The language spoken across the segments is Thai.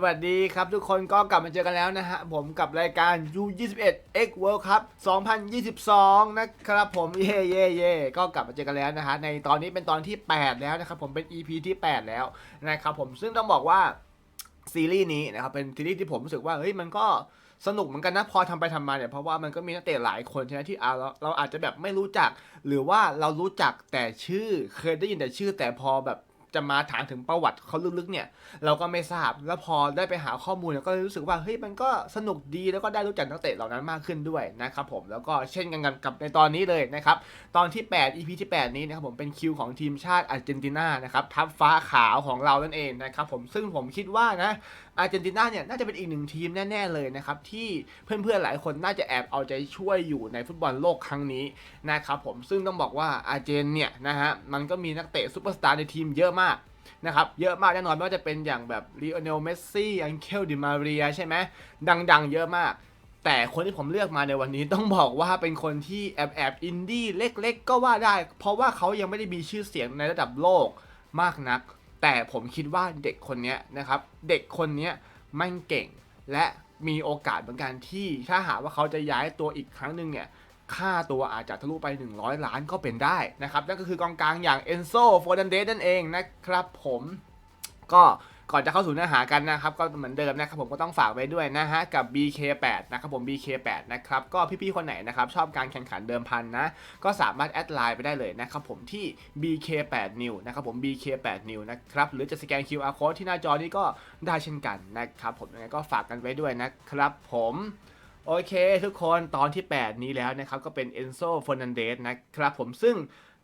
สวัสดีครับทุกคนก็กลับมาเจอกันแล้วนะฮะ ผมกับรายการ U21 X World Cup 2022 นะครับผม เย่เย่เย่ก็กลับมาเจอกันแล้วนะฮะ ในตอนนี้เป็นตอนที่ 8 แล้วนะครับ ผมเป็น EP ที่ 8 แล้วนะครับผมซึ่งต้องบอกว่าซีรีส์นี้นะครับ เป็นซีรีส์ที่ผมรู้สึกว่า เฮ้ย มันก็สนุกเหมือนกันนะพอทำไปทำมาเนี่ยเพราะว่ามันก็มีนักเตะหลายคนใช่ไหมที่เราเราอาจจะแบบไม่รู้จัก หรือว่าเรารู้จักแต่ชื่อเคยได้ยินแต่ชื่อแต่พอแบบ จะมาถามถึงประวัติเขาลึกๆเนี่ย เราก็ไม่ทราบแล้วพอได้ไปหาข้อมูลเราก็รู้สึกว่าเฮ้ยมันก็สนุกดีแล้วก็ได้รู้จักนักเตะเหล่านั้นมากขึ้นด้วยนะครับผมแล้วก็เช่นกันกับในตอนนี้เลยนะครับตอนที่ 8 EP ที่ 8 นี้นะครับผมเป็นคิวของทีมชาติอาร์เจนตินานะครับทัพฟ้าขาวของเรานั่นเองนะครับผมซึ่งผมคิดว่านะ อาร์เจนตินาเนี่ยน่าจะเป็นอีกหนึ่งทีมแน่ ๆ เลยนะครับ ที่เพื่อนๆหลายคนน่าจะแอบเอาใจช่วยอยู่ในฟุตบอลโลกครั้งนี้นะครับผมซึ่งต้องบอกว่าอาร์เจนเนี่ยนะฮะมันก็มีนักเตะซูเปอร์สตาร์ในทีมเยอะมากนะครับเยอะมากแน่นอนไม่ว่าจะเป็นอย่างแบบลีโอเนลเมสซี่อังเคลดิมาเรียใช่ไหมดัง ๆ เยอะมาก แต่คนที่ผมเลือกมาในวันนี้ต้องบอกว่าเป็นคนที่แอบแอบอินดี้เล็ก ๆ ก็ว่าได้ เพราะว่าเขายังไม่ได้มีชื่อเสียงในระดับโลกมากนัก แต่ผมคิดว่าเด็กคนนี้นะครับ เด็กคนนี้ม่งเก่ง และมีโอกาสเหมือนกันที่ถ้าหากว่าเขาจะย้ายตัวอีกครั้งหนึ่งเนี่ยค่าตัวอาจจะทะลุไป 100 ล้านก็เป็นได้นะครับ นั่นก็คือกองกลางอย่างเอนโซโฟดันเดสนั่นเองนะครับผมก็ ก่อนจะเข้าสู่เนื้อหากันนะครับ ก็เหมือนเดิมนะครับผมก็ต้องฝากไว้ด้วยนะฮะกับ BK8 นะครับผม BK8 นะครับก็พี่ๆคนไหนนะครับชอบการแข่งขันเดิมพันนะก็สามารถแอดไลน์ไปได้เลยนะครับผมที่ BK8 New นะครับผม BK8 New นะครับหรือจะสแกน QR code ที่หน้าจอนี้ก็ได้เช่นกันนะครับผมยังไงก็ฝากกันไว้ด้วยนะครับผมโอเค ทุกคนตอนที่ 8 นี้แล้วนะครับก็เป็นเอนโซฟ r นันเดสนะครับผมซึ่ง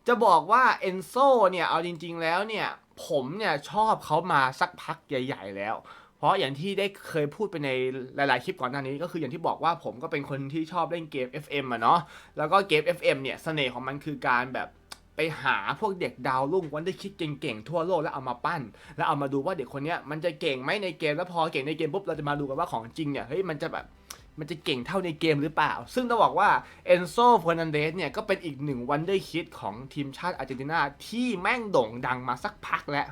จะบอกว่าเอนโซเนี่ยเอาจริง ๆ แล้วเนี่ยผมเนี่ยชอบเขามาสักพักใหญ่ ๆ แล้ว เพราะอย่างที่ได้เคยพูดไปในหลาย ๆ คลิปก่อนหน้านี้ ก็คืออย่างที่บอกว่าผมก็เป็นคนที่ชอบเล่นเกม FM อะเนาะแล้วก็เกม FM เนี่ยเสน่ห์ของมันคือการแบบไปหาพวกเด็กดาวรุ่งวันได้คิดเก่งๆ ทั่วโลกแล้วเอามาปั้น แล้วเอามาดูว่าเด็กคนนี้มันจะเก่งไหมในเกมแล้วพอเก่งในเกมปุ๊บเราจะมาดูกันว่าของจริงเนี่ยเฮ้ยมันจะแบบ มันจะเก่งเท่าในเกมหรือเปล่า ซึ่งต้องบอกว่าเอนโซเฟ r ร์นันเดสเนี่ยก็เป็นอีกหนึ่งวันได้คิดของทีมชาติอาร์เจนตินาที่แม่งโด่งดังมาสักพักแล้ว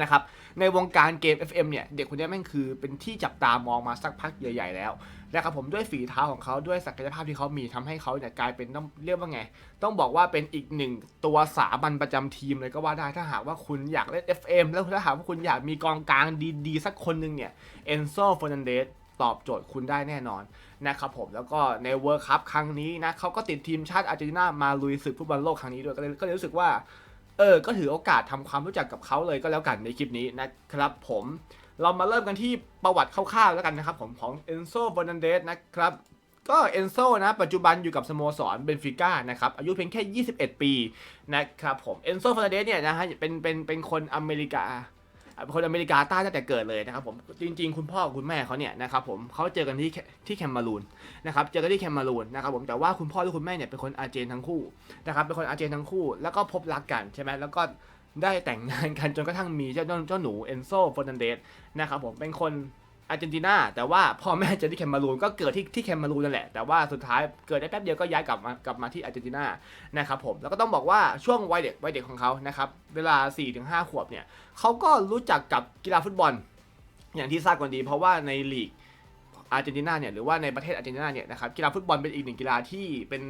นะครับ ในวงการเกม FM เนี่ย เด็กคนนี้แม่งคือเป็นที่จับตามองมาสักพักใหญ่ ๆ แล้วนะครับผมด้วยฝีเท้าของเขาด้วยศักยภาพที่เขามีทำให้เขาเนี่ยกลายเป็นต้องเรียกว่าไง ต้องบอกว่าเป็นอีกหนึ่งตัวสามัญประจำทีมเลยก็ว่าได้ถ้าหากว่าคุณอยากเล่น FM แล้วถ้าหากว่าคุณอยากมีกองกลางดีๆ สักคนหนึ่งเนี่ยเอนโซเฟ r ร์นันเดส ตอบโจทย์คุณได้แน่นอนนะครับผมแล้วก็ในเวิร์คัพครั้งนี้นะเขาก็ติดทีมชาติอาร์เจนตินามาลุยศึกฟุตบอลโลกครั้งนี้ด้วยก็เลยก็เลยรู้สึกว่าเออ ก็ถือโอกาสทำความรู้จักกับเขาเลยก็แล้วกันในคลิปนี้นะครับผม เรามาเริ่มกันที่ประวัติคร่าวๆแล้วกันนะครับผมของเอนโซเ r อร์นันเดสนะครับ ก็เอนโซนะปัจจุบันอยู่กับสโมสรเบนฟิก้านะครับ อายุเพียงแค่ 21 ปีนะครับผม เอนโซเ r อร์นันเดสเนี่ยนะฮะเป็นเป็นเป็นคนอเมริกา เป็นคนอเมริกาใต้ตั้งแต่เกิดเลยนะครับผมจริง ๆ คุณพ่อคุณแม่เขาเนี่ยนะครับผมเขาเจอกันที่ที่แคมารูนนะครับเจอกันที่แคมารูนนะครับผมแต่ว่าคุณพ่อและคุณแม่เนี่ยเป็นคนอาร์เจนทั้งคู่นะครับเป็นคนอาร์เจนทั้งคู่ แล้วก็พบรักกันใช่ไหมแล้วก็ได้แต่งงานกันจนกระทั่งมีเจ้าเจ้าหนูเอนโซฟอร์นันเดสนะครับผมเป็นคน อาร์เจนตินาแต่ว่าพ่อแม่เจอที่แคมารูนก็เกิดที่ที่แคมารูนนั่นแหละแต่ว่าสุดท้ายเกิดได้แป๊บเดียวก็ย้ายกลับมากลับมาที่อาร์เจนตินานะครับผมแล้วก็ต้องบอกว่าช่วงวัยเด็กวัยเด็กของเขานะครับเวลา 4-5 ขวบเนี่ยเขาก็รู้จักกับกีฬาฟุตบอล อย่างที่ทราบกันดีเพราะว่าในลีกอาร์เจนตินาเนี่ยหรือว่าในประเทศอาร์เจนตินาเนี่ยนะครับกีฬาฟุตบอลเป็นอีกหนึ่งกีฬาที่เป็น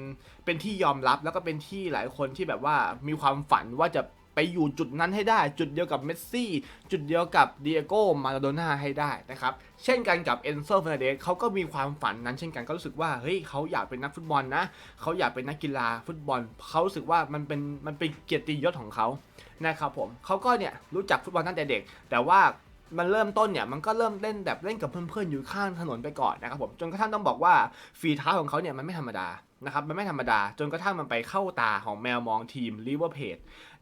เป็นที่ยอมรับแล้วก็เป็นที่หลายคนที่แบบว่ามีความฝันว่าจะ ไปอยู่จุดนั้นให้ได้ จุดเดียวกับเมสซี่ จุดเดียวกับเดียโก้มาราโดน่าให้ได้นะครับ เช่นกันกับเอนโซเฟรเดสเขาก็มีความฝันนั้นเช่นกันก็รู้สึกว่าเฮ้ยเขาอยากเป็นนักฟุตบอลนะเขาอยากเป็นนักกีฬาฟุตบอลเขารู้สึกว่ามันเป็นมันเป็นเกียรติยศของเขานะครับผมเขาก็เนี่ยรู้จักฟุตบอลตั้งแต่เด็ก แต่ว่า มันเริ่มต้นเนี่ยมันก็เริ่มเล่นแบบเล่นกับเพื่อนๆอยู่ข้างถนนไปก่อนนะครับผมจนกระทั่งต้องบอกว่าฝีเท้าของเขาเนี่ยมันไม่ธรรมดานะครับมันไม่ธรรมดาจนกระทั่งมันไปเข้าตาของแมวมองทีมลิเวอร์เพจ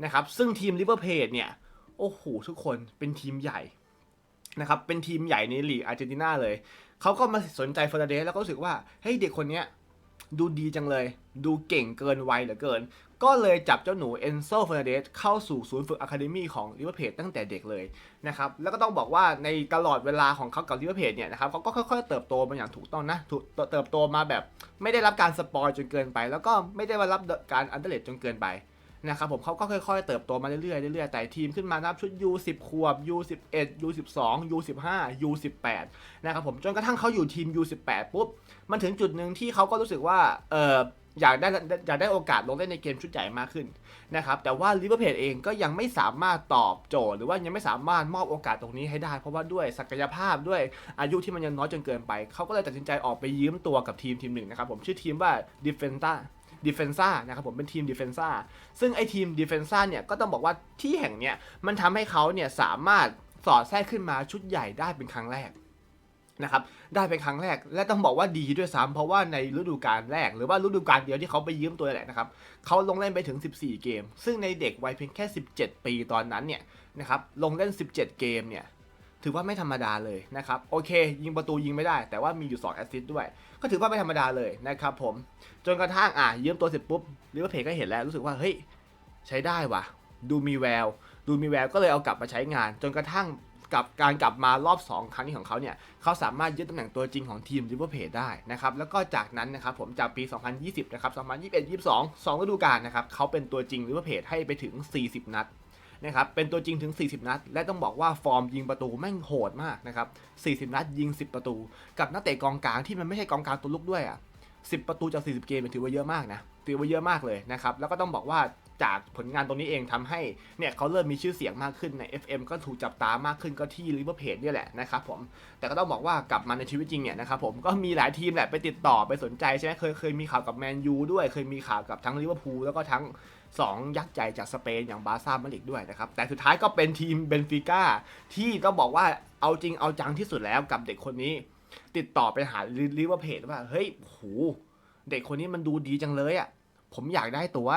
นะครับซึ่งทีมลิเวอร์เพจเนี่ยโอ้โหทุกคนเป็นทีมใหญ่นะครับเป็นทีมใหญ่ในลีกอาร์เจนตินาเลยเขาก็มาสนใจเฟอร์เดสแล้วก็รู้สึกว่าเฮ้ยเด็กคนเนี้ยดูดีจังเลย ดูเก่งเกินวัยเหลือเกิน ก็เลยจับเจ้าหนูเอนโซเฟอร์นันเดสเข้าสู่ศูนย์ฝึกอะคาเดมี่ของลิเวอร์เพจตั้งแต่เด็กเลยนะครับ แล้วก็ต้องบอกว่าในตลอดเวลาของเขากับลิเวอร์เพจเนี่ยนะครับเขาก็ค่อยๆเติบโตมาอย่างถูกต้องนะถูกเติบโตมาแบบไม่ได้รับการสปอยจนเกินไป แล้วก็ไม่ได้มารับการอันเดอร์เลจจนเกินไปนะครับผมเขาก็ค่อยๆ เติบโตมาเรื่อยๆเรื่อยๆแต่ทีมขึ้นมานับชุด U10 ขวบ U11 U12 U15 U18 นะครับผมจนกระทั่งเขาอยู่ทีม U18 ปุ๊บมันถึงจุดหนึ่งที่เขาก็รู้สึกว่าเออ อยากได้อยากได้โอกาสลงเล่นในเกมชุดใหญ่มากขึ้นนะครับแต่ว่าลิเวอร์พูลเองก็ยังไม่สามารถตอบโจทย์ หรือว่ายังไม่สามารถมอบโอกาสตรงนี้ให้ได้ เพราะว่าด้วยศักยภาพด้วยอายุที่มันยังน้อยจนเกินไป เขาก็เลยตัดสินใจออกไปยืมตัวกับทีมทีมหนึ่งนะครับผมชื่อทีมว่า Defensa Defensa นะครับผมเป็นทีม Defensa ซึ่งไอทีม Defensa เนี่ยก็ต้องบอกว่าที่แห่งเนี้ยมันทำให้เขาเนี่ยสามารถสอดแทรกขึ้นมาชุดใหญ่ได้เป็นครั้งแรก นะครับได้เป็นครั้งแรกและต้องบอกว่าดีด้วยซ้ำเพราะว่าในฤดูกาลแรก หรือว่าฤดูกาลเดียวที่เขาไปยืมตัวแหละนะครับเขาลงเล่นไปถึง 14 เกม ซึ่งในเด็กวัยเพียงแค่ 17 ปีตอนนั้นเนี่ยนะครับลงเล่น 17 เกมเนี่ยถือว่าไม่ธรรมดาเลยนะครับโอเค ยิงประตูยิงไม่ได้ แต่ว่ามีอยู่ 2 แอสซิสต์ด้วย ก็ถือว่าไม่ธรรมดาเลยนะครับผมจนกระทั่งอะยืมตัวเสร็จปุ๊บลิเวอร์พูลก็เห็นแล้วรู้สึกว่าเฮ้ยใช้ได้ว่ะ ดูมีแวว ดูมีแววก็เลยเอากลับมาใช้งาน จนกระทั่ง กับการกลับมารอบ2ครั้งนี้ของเขาเนี่ยเขาสามารถยึดตำแหน่งตัวจริงของทีมลิเวอร์พูลได้นะครับแล้วก็จากนั้นนะครับผมจากปี 2020 นะครับ 2021 22 2ฤดูกาลนะครับเขาเป็นตัวจริงลิเวอร์พูลให้ไปถึง 40 นัดนะครับเป็นตัวจริงถึง 40 นัด และต้องบอกว่าฟอร์มยิงประตูแม่งโหดมากนะครับ 40 นัดยิง 10 ประตู กับนักเตะกองกลางที่มันไม่ใช่กองกลางตัวลุกด้วยอะ10 ประตูจาก 40 เกมถือว่าเยอะมากนะถือว่าเยอะมากเลยนะครับแล้วก็ต้องบอกว่า จากผลงานตรงนี้เองทำให้เนี่ยเขาเริ่มมีชื่อเสียงมากขึ้นใน FM ก็ถูกจับตามากขึ้นก็ที่ลิเวอร์พูลเนี่ยแหละนะครับผมแต่ก็ต้องบอกว่ากลับมาในชีวิตจริงเนี่ยนะครับผมก็มีหลายทีมแหละไปติดต่อไปสนใจใช่ไหมเคยเคยมีข่าวกับแมนยูด้วย เคยมีข่าวกับทั้งลิเวอร์พูลแล้วก็ทั้ง 2 ยักษ์ใหญ่จากสเปนอย่างบาร์ซ่ามาดริดด้วยนะครับแต่สุดท้ายก็เป็นทีมเบนฟิก้าที่ต้องบอกว่าเอาจริงเอาจังที่สุดแล้วกับเด็กคนนี้ ติดต่อไปหาลิเวอร์พูลว่าเฮ้ยโหเด็กคนนี้มันดูดีจังเลยอะผมอยากได้ตัว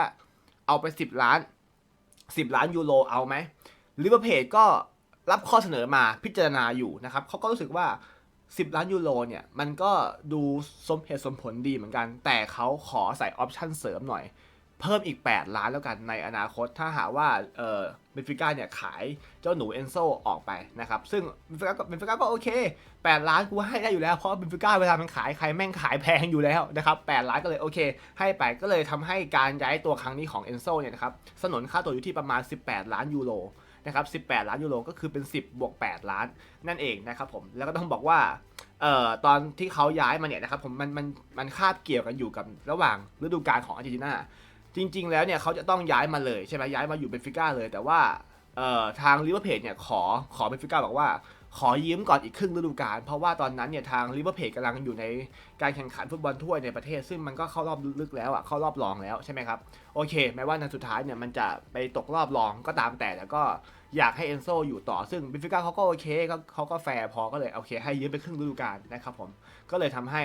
เอาไป 10 ล้าน 10 ล้านยูโรเอาไหมลิเวอร์เพจก็รับข้อเสนอมาพิจารณาอยู่นะครับเขาก็รู้สึกว่า 10 ล้านยูโรเนี่ย มันก็ดูสมเหตุสมผลดีเหมือนกัน แต่เขาขอใส่ออปชั่นเสริมหน่อย เพิ่มอีก 8 ล้านแล้วกันในอนาคตถ้าหากว่าเออเบนฟิก้าเนี่ยขายเจ้าหนูเอนโซออกไปนะครับซึ่งเบนฟิก้าก็เบนฟิก้าก็โอเค 8 ล้านกูให้ได้อยู่แล้วเพราะเบนฟิก้าเวลามันขายใครแม่งขายแพงอยู่แล้วนะครับ8ล้านก็เลยโอเค ให้ไปก็เลยทำให้การย้ายตัวครั้งนี้ของเอนโซเนี่ยนะครับสนนค่าตัวอยู่ที่ประมาณ 18 ล้านยูโรนะครับ 18 ล้านยูโรก็คือเป็น 10 บวก 8 ล้านนั่นเองนะครับผม แล้วก็ต้องบอกว่า เอ่อ ตอนที่เขาย้ายมาเนี่ยนะครับผม มัน มัน มันคาบเกี่ยวกันอยู่กับระหว่างฤดูกาลของอาร์เจนตินา จริง ๆ แล้วเนี่ยเขาจะต้องย้ายมาเลยใช่ไหมย้ายมาอยู่เบนฟิก้าเลย แต่ว่าเอ่อทางลิเวอร์พูลเนี่ยขอขอเบนฟิก้าบอกว่า ขอยืมก่อนอีกครึ่งฤดูกาลเพราะว่าตอนนั้นเนี่ยทางลิเวอร์พูลกำลังอยู่ในการแข่งขันฟุตบอลถ้วยในประเทศ ซึ่งมันก็เข้ารอบลึกแล้วอะเข้ารอบรองแล้วใช่ไหมครับโอเค แม้ว่าในสุดท้ายเนี่ยมันจะไปตกรอบรองก็ตามแต่แต่ก็อยากให้เอนโซอยู่ต่อซึ่งเบนฟิก้าเขาก็โอเคเขาก็แฟร์พอก็เลยโอเค ให้ยืมไปครึ่งฤดูกาลนะครับผมก็เลยทำให้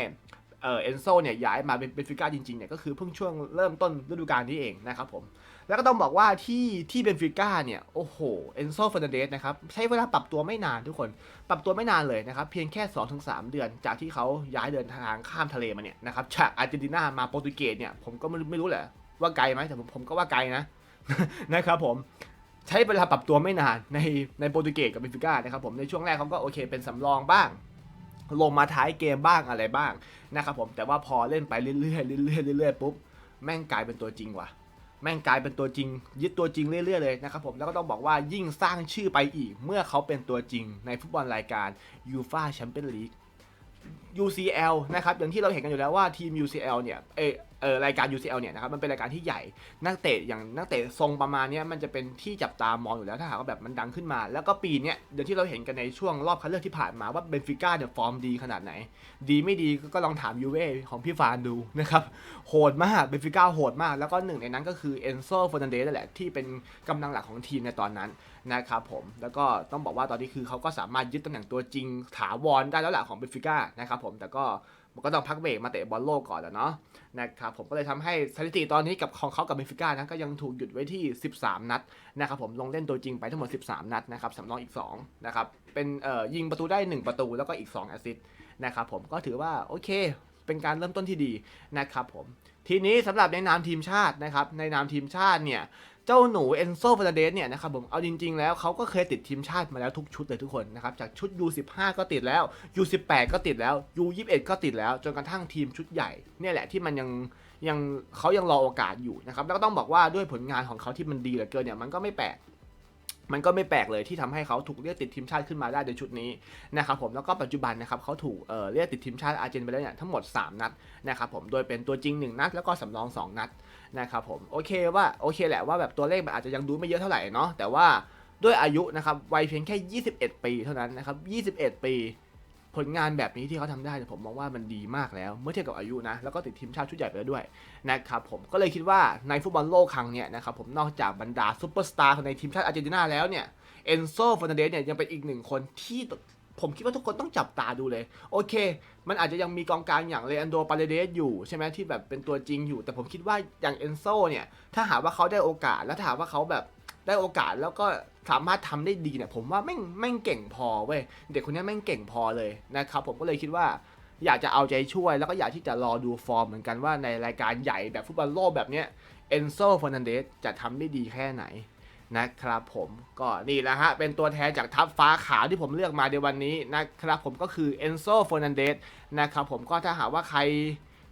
เออเอนโซเนี่ยย้ายมาเป็นเบนฟิก้าจริงๆเนี่ยก็คือเพิ่งช่วงเริ่มต้นฤดูกาลนี้เองนะครับผม แล้วก็ต้องบอกว่าที่ที่เบนฟิก้าเนี่ย โอ้โหเอนโซฟ r นเดสนะครับ ใช้เวลาปรับตัวไม่นานทุกคน ปรับตัวไม่นานเลยนะครับ เพียงแค่ 2-3 เดือนจากที่เขาย้ายเดินทางข้ามทะเลมาเนี่ยนะครับจากอาร์เจนตินามาโปรตุเกสเนี่ยผมก็ไม่รู้ไม่รู้แหละว่าไกลไหมแต่ผมผมก็ว่าไกลนะนะครับผมใช้เวลาปรับตัวไม่นานในในโปรตุเกสกับเบนฟิก้านะครับผมในช่วงแรกเขาก็โอเคเป็นสำรองบ้าง ลงมาท้ายเกมบ้างอะไรบ้างนะครับผมแต่ว่าพอเล่นไปเรื่อยๆเรื่อยๆเรื่อยๆปุ๊บแม่งกลายเป็นตัวจริงว่ะ แม่งกลายเป็นตัวจริง ยึดตัวจริงเรื่อยๆเลยนะครับผมแล้วก็ต้องบอกว่ายิ่งสร้างชื่อไปอีก เมื่อเขาเป็นตัวจริงในฟุตบอลรายการ u f a Champions League UCL นะครับอย่างที่เราเห็นกันอยู่แล้วว่าทีม UCL เนี่ยเออ เออรายการ UCL เนี่ยนะครับมันเป็นรายการที่ใหญ่นักเตะอย่างนักเตะทรงประมาณนี้มันจะเป็นที่จับตามองอยู่แล้วถ้าหากว่าแบบมันดังขึ้นมา แล้วก็ปีเนี้ยเดี๋ยวที่เราเห็นกันในช่วงรอบคัดเลือกที่ผ่านมาว่าเบนฟิก้าเนี่ยฟอร์มดีขนาดไหน ดีไม่ดีก็ลองถามยูเว่ของพี่ฟานดูนะครับโหดมากเบนฟิก้าโหดมาก แล้วก็หนึ่งในนั้นก็คือเอนโซฟ r นันเดสแหละที่เป็นกำลังหลักของทีมในตอนนั้นนะครับผมแล้วก็ต้องบอกว่าตอนนี้คือเขาก็สามารถยึดตำแหน่งตัวจริงถาวรได้แล้วแหละของเบนฟิก้านะครับผมแต่ก็ มันก็ต้องพักเบรกมาเตะบอลโลกก่อนแล้วเนาะนะครับผมก็เลยทำให้สถิติตอนนี้กับของเขากับเบนฟิก้านะก็ยังถูกหยุดไว้ที่ 13 นัดนะครับผมลงเล่นตัวจริงไปทั้งหมด 13 นัดนะครับสำรองอีก2นะครับเป็นเอ่อยิงประตูได้ 1 ประตูแล้วก็อีก2แอสซิสต์นะครับผมก็ถือว่าโอเค เป็นการเริ่มต้นที่ดีนะครับผมทีนี้สำหรับในนามทีมชาตินะครับในนามทีมชาติเนี่ย เจ้าหนูเอนโซฟ r นเดสเนี่ยนะครับผมเอาจริง ๆ แล้วเขาก็เคยติดทีมชาติมาแล้วทุกชุดเลยทุกคนนะครับจากชุด U15 ก็ติดแล้ว U18 ก็ติดแล้ว U21 ก็ติดแล้ว จนกระทั่งทีมชุดใหญ่เนี่ยแหละที่มันยังยังเขายังรอโอกาสอยู่นะครับแล้วก็ต้องบอกว่าด้วยผลงานของเขาที่มันดีเหลือเกินเนี่ยมันก็ไม่แปลกมันก็ไม่แปลกเลยที่ทำให้เขาถูกเรียกติดทีมชาติขึ้นมาได้ในชุดนี้นะครับผมแล้วก็ปัจจุบันนะครับเขาถูกเอ่อเรียกติดทีมชาติอาร์เจนไปแล้วเนี่ยทั้งหมด 3 นัดนะครับผมโดยเป็นตัวจริง 1 นัดแล้วก็สำรอง 2 นัด นะครับผมโอเคว่าโอเคแหละว่าแบบตัวเลขมันอาจจะยังดูไม่เยอะเท่าไหร่เนาะแต่ว่าด้วยอายุนะครับวัยเพียงแค่ 21 ปีเท่านั้นนะครับ 21 ปี ผลงานแบบนี้ที่เขาทำได้ผมมองว่ามันดีมากแล้ว เมื่อเทียบกับอายุนะแล้วก็ติดทีมชาติชุดใหญ่ไปแล้วด้วยนะครับผมก็เลยคิดว่าในฟุตบอลโลกครั้งเนี้ยนะครับผมนอกจากบรรดาซูเปอร์สตาร์ในทีมชาติอาร์เจนตินาแล้วเนี่ยเอนโซฟ r นเดสเนี่ยยังเป็นอีกหนึ่งคนที่ ผมคิดว่าทุกคนต้องจับตาดูเลย โอเค มันอาจจะยังมีกองกลางอย่างเลอันโดปาเรเดสอยู่ใช่ไหมที่แบบเป็นตัวจริงอยู่ แต่ผมคิดว่าอย่างเอนโซเนี่ยถ้าหาว่าเขาได้โอกาสแล้วถ้าหาว่าเขาแบบได้โอกาสแล้วก็สามารถทำได้ดีเนี่ยผมว่าแม่งแม่งเก่งพอเว้ยเด็กคนนี้แม่งเก่งพอเลยนะครับผมก็เลยคิดว่าอยากจะเอาใจช่วยแล้วก็อยากที่จะรอดูฟอร์มเหมือนกันว่าในรายการใหญ่แบบฟุตบอลโลกแบบเนี้ยเอนโซฟ r นันเดสจะทำได้ดีแค่ไหน นะครับผมก็นี่แหละฮะ เป็นตัวแทนจากทัพฟ้าขาวที่ผมเลือกมาในวันนี้นะครับผมก็คือเอนโซฟ r นันเดสนะครับผมก็ถ้าหากว่าใคร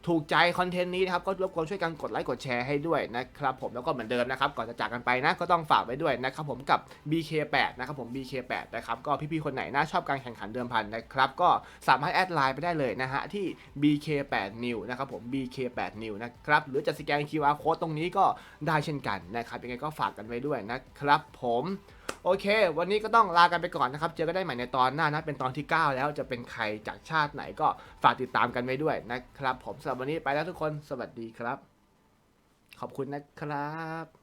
ถูกใจคอนเทนต์นี้นะครับก็รบกวนช่วยกันกดไลค์กดแชร์ให้ด้วยนะครับผมแล้วก็เหมือนเดิมนะครับก่อนจะจากกันไปนะก็ต้องฝากไว้ด้วยนะครับผมกับ BK8 นะครับผม BK8 นะครับก็พี่ๆคนไหนน่าชอบการแข่งขันเดิมพันนะครับก็สามารถแอดไลน์ไปได้เลยนะฮะที่ BK8 New นะครับผม BK8 New นะครับหรือจะสแกน QR Code ตรงนี้ก็ได้เช่นกันนะครับยังไงก็ฝากกันไว้ด้วยนะครับผมโอเค วันนี้ก็ต้องลากันไปก่อนนะครับ เจอกันได้ใหม่ในตอนหน้านะ เป็นตอนที่ 9 แล้วจะเป็นใครจากชาติไหนก็ฝากติดตามกันไว้ด้วยนะครับ ผมสำหรับวันนี้ไปแล้วทุกคน สวัสดีครับ ขอบคุณนะครับ